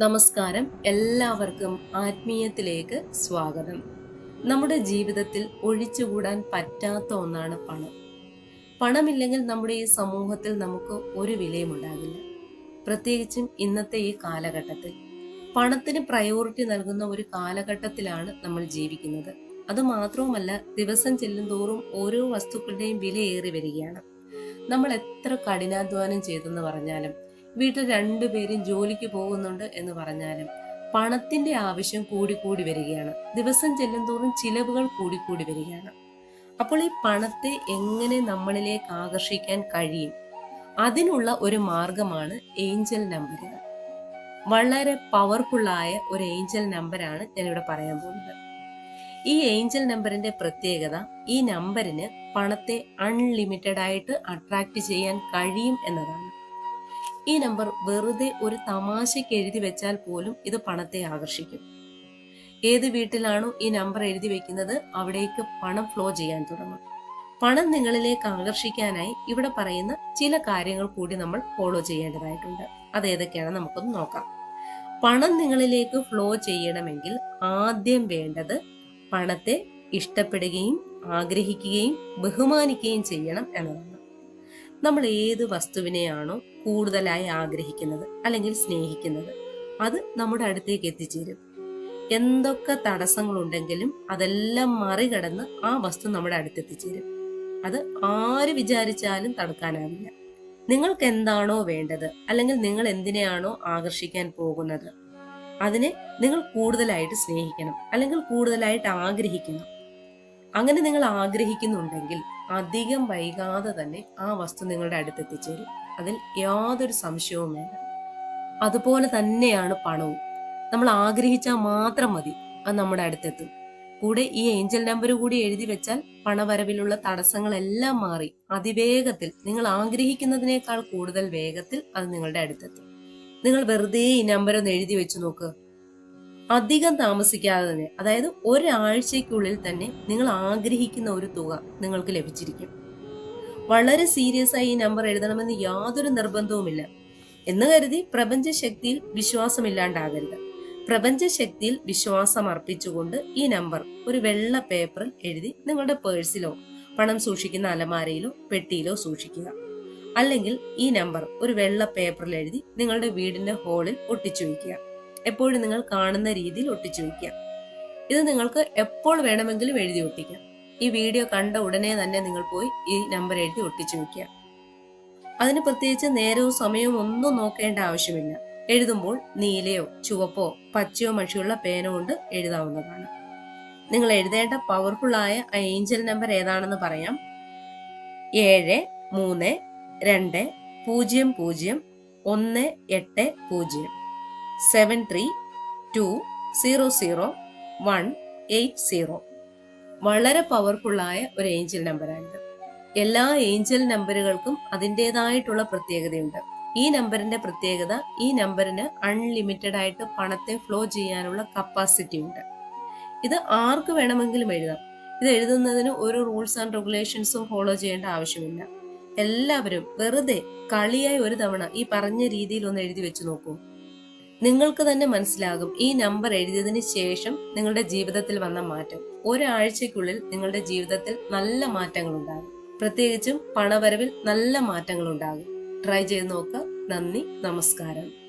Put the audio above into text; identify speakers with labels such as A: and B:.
A: നമസ്കാരം. എല്ലാവർക്കും ആത്മീയത്തിലേക്ക് സ്വാഗതം. നമ്മുടെ ജീവിതത്തിൽ ഒഴിച്ചുകൂടാൻ പറ്റാത്ത ഒന്നാണ് പണം. പണമില്ലെങ്കിൽ നമ്മുടെ ഈ സമൂഹത്തിൽ നമുക്ക് ഒരു വിലയും ഉണ്ടാകില്ല. പ്രത്യേകിച്ചും ഇന്നത്തെ ഈ കാലഘട്ടത്തിൽ. പണത്തിന് പ്രയോറിറ്റി നൽകുന്ന ഒരു കാലഘട്ടത്തിലാണ് നമ്മൾ ജീവിക്കുന്നത്. അത് മാത്രവുമല്ല ദിവസം ചെല്ലും തോറും ഓരോ വസ്തുക്കളുടെയും വില ഏറി വരികയാണ്. നമ്മൾ എത്ര കഠിനാധ്വാനം ചെയ്തെന്ന് പറഞ്ഞാലും വീട്ടിൽ രണ്ടുപേരും ജോലിക്ക് പോകുന്നുണ്ട് എന്ന് പറഞ്ഞാലും പണത്തിന്റെ ആവശ്യം കൂടിക്കൂടി വരികയാണ്. ദിവസം ചെല്ലുന്തോറും ചിലവുകൾ കൂടിക്കൂടി വരികയാണ്. അപ്പോൾ ഈ പണത്തെ എങ്ങനെ നമ്മളിലേക്ക് ആകർഷിക്കാൻ കഴിയും? അതിനുള്ള ഒരു മാർഗമാണ് ഏഞ്ചൽ നമ്പറുകൾ വളരെ പവർഫുള്ളായ ഒരു ഏഞ്ചൽ നമ്പറാണ് ഞാനിവിടെ പറയാൻ പോകുന്നത്. ഈ ഏഞ്ചൽ നമ്പറിന്റെ പ്രത്യേകത ഈ നമ്പറിന് പണത്തെ അൺലിമിറ്റഡ് ആയിട്ട് അട്രാക്ട് ചെയ്യാൻ കഴിയും എന്നതാണ്. ഈ നമ്പർ വെറുതെ ഒരു തമാശയ്ക്ക് എഴുതി വെച്ചാൽ പോലും ഇത് പണത്തെ ആകർഷിക്കും. ഏത് വീട്ടിലാണോ ഈ നമ്പർ എഴുതി വെക്കുന്നത് അവിടേക്ക് പണം ഫ്ലോ ചെയ്യാൻ തുടങ്ങും. പണം നിങ്ങളിലേക്ക് ആകർഷിക്കാനായി ഇവിടെ പറയുന്ന ചില കാര്യങ്ങൾ കൂടി നമ്മൾ ഫോളോ ചെയ്യേണ്ടതായിട്ടുണ്ട്. അത് ഏതൊക്കെയാണ് നമുക്കൊന്ന് നോക്കാം. പണം നിങ്ങളിലേക്ക് ഫ്ലോ ചെയ്യണമെങ്കിൽ ആദ്യം വേണ്ടത് പണത്തെ ഇഷ്ടപ്പെടുകയും ആഗ്രഹിക്കുകയും ബഹുമാനിക്കുകയും ചെയ്യണം എന്നതാണ്. നമ്മൾ ഏത് വസ്തുവിനെയാണോ കൂടുതലായി ആഗ്രഹിക്കുന്നത് അല്ലെങ്കിൽ സ്നേഹിക്കുന്നത് അത് നമ്മുടെ അടുത്തേക്ക് എത്തിച്ചേരും. എന്തൊക്കെ തടസ്സങ്ങളുണ്ടെങ്കിലും അതെല്ലാം മറികടന്ന് ആ വസ്തു നമ്മുടെ അടുത്തെത്തിച്ചേരും. അത് ആര് വിചാരിച്ചാലും തടുക്കാനാവില്ല. നിങ്ങൾക്ക് എന്താണോ വേണ്ടത് അല്ലെങ്കിൽ നിങ്ങൾ എന്തിനെയാണോ ആകർഷിക്കാൻ പോകുന്നത് അതിനെ നിങ്ങൾ കൂടുതലായിട്ട് സ്നേഹിക്കണം അല്ലെങ്കിൽ കൂടുതലായിട്ട് ആഗ്രഹിക്കണം. അങ്ങനെ നിങ്ങൾ ആഗ്രഹിക്കുന്നുണ്ടെങ്കിൽ അധികം വൈകാതെ തന്നെ ആ വസ്തു നിങ്ങളുടെ അടുത്ത് എത്തിച്ചേരും. അതിൽ യാതൊരു സംശയവും വേണ്ട. അതുപോലെ തന്നെയാണ് പണവും. നമ്മൾ ആഗ്രഹിച്ചാൽ മാത്രം മതി അത് നമ്മുടെ അടുത്തെത്തും. കൂടെ ഈ ഏഞ്ചൽ നമ്പർ കൂടി എഴുതി വെച്ചാൽ പണവരവിലുള്ള തടസ്സങ്ങളെല്ലാം മാറി അതിവേഗത്തിൽ നിങ്ങൾ ആഗ്രഹിക്കുന്നതിനേക്കാൾ കൂടുതൽ വേഗത്തിൽ അത് നിങ്ങളുടെ അടുത്തെത്തും. നിങ്ങൾ വെറുതെ ഈ നമ്പർ ഒന്ന് എഴുതി വെച്ച് നോക്ക്. അധികം താമസിക്കാതെ തന്നെ അതായത് ഒരാഴ്ചയ്ക്കുള്ളിൽ തന്നെ നിങ്ങൾ ആഗ്രഹിക്കുന്ന ഒരു തുക നിങ്ങൾക്ക് ലഭിച്ചിരിക്കും. വളരെ സീരിയസ് ആയി ഈ നമ്പർ എഴുതണമെന്ന് യാതൊരു നിർബന്ധവുമില്ല. എന്ന് കരുതി പ്രപഞ്ച ശക്തിയിൽ വിശ്വാസമില്ലാണ്ടാകരുത്. പ്രപഞ്ച ശക്തിയിൽ വിശ്വാസം അർപ്പിച്ചുകൊണ്ട് ഈ നമ്പർ ഒരു വെള്ള പേപ്പറിൽ എഴുതി നിങ്ങളുടെ പേഴ്സിലോ പണം സൂക്ഷിക്കുന്ന അലമാരയിലോ പെട്ടിയിലോ സൂക്ഷിക്കുക. അല്ലെങ്കിൽ ഈ നമ്പർ ഒരു വെള്ള പേപ്പറിൽ എഴുതി നിങ്ങളുടെ വീടിന്റെ ഹോളിൽ ഒട്ടിച്ചു വയ്ക്കുക എപ്പോഴും നിങ്ങൾ കാണുന്ന രീതിയിൽ ഒട്ടിച്ചു വയ്ക്കുക ഇത് നിങ്ങൾക്ക് എപ്പോൾ വേണമെങ്കിലും എഴുതി ഒട്ടിക്കാം. ഈ വീഡിയോ കണ്ട ഉടനെ തന്നെ നിങ്ങൾ പോയി ഈ നമ്പർ എഴുതി ഒട്ടിച്ചു വയ്ക്കുക അതിന് പ്രത്യേകിച്ച് നേരവും സമയവും ഒന്നും നോക്കേണ്ട ആവശ്യമില്ല. എഴുതുമ്പോൾ നീലയോ ചുവപ്പോ പച്ചയോ മഷിയുള്ള പേന കൊണ്ട് എഴുതാവുന്നതാണ്. നിങ്ങൾ എഴുതേണ്ട പവർഫുൾ ആയ ഏഞ്ചൽ നമ്പർ ഏതാണെന്ന് പറയാം. ഏഴ് മൂന്ന് രണ്ട് പൂജ്യം പൂജ്യം ഒന്ന് എട്ട് പൂജ്യം. Seven three two zero zero one eight zero വളരെ പവർഫുള്ളായ ഒരു ഏഞ്ചൽ നമ്പറാണിത് എല്ലാ ഏഞ്ചൽ നമ്പറുകൾക്കും അതിന്റെതായിട്ടുള്ള പ്രത്യേകതയുണ്ട്. ഈ നമ്പറിന്റെ പ്രത്യേകത ഈ നമ്പറിന് അൺലിമിറ്റഡ് ആയിട്ട് പണത്തെ ഫ്ലോ ചെയ്യാനുള്ള കപ്പാസിറ്റി ഉണ്ട്. ഇത് ആർക്ക് വേണമെങ്കിലും എഴുതാം. ഇത് എഴുതുന്നതിന് ഒരു റൂൾസ് ആൻഡ് റെഗുലേഷൻസും ഫോളോ ചെയ്യേണ്ട ആവശ്യമില്ല. എല്ലാവരും വെറുതെ കളിയായി ഒരു തവണ ഈ പറഞ്ഞ രീതിയിൽ ഒന്ന് എഴുതി വെച്ച് നോക്കൂ. നിങ്ങൾക്ക് തന്നെ മനസ്സിലാകും ഈ നമ്പർ എഴുതിയതിന് ശേഷം നിങ്ങളുടെ ജീവിതത്തിൽ വന്ന മാറ്റം. ഒരാഴ്ചക്കുള്ളിൽ നിങ്ങളുടെ ജീവിതത്തിൽ നല്ല മാറ്റങ്ങൾ ഉണ്ടാകും പ്രത്യേകിച്ചും പണവരവിൽ നല്ല മാറ്റങ്ങൾ ഉണ്ടാകും ട്രൈ ചെയ്ത് നോക്കുക നന്ദി. നമസ്കാരം.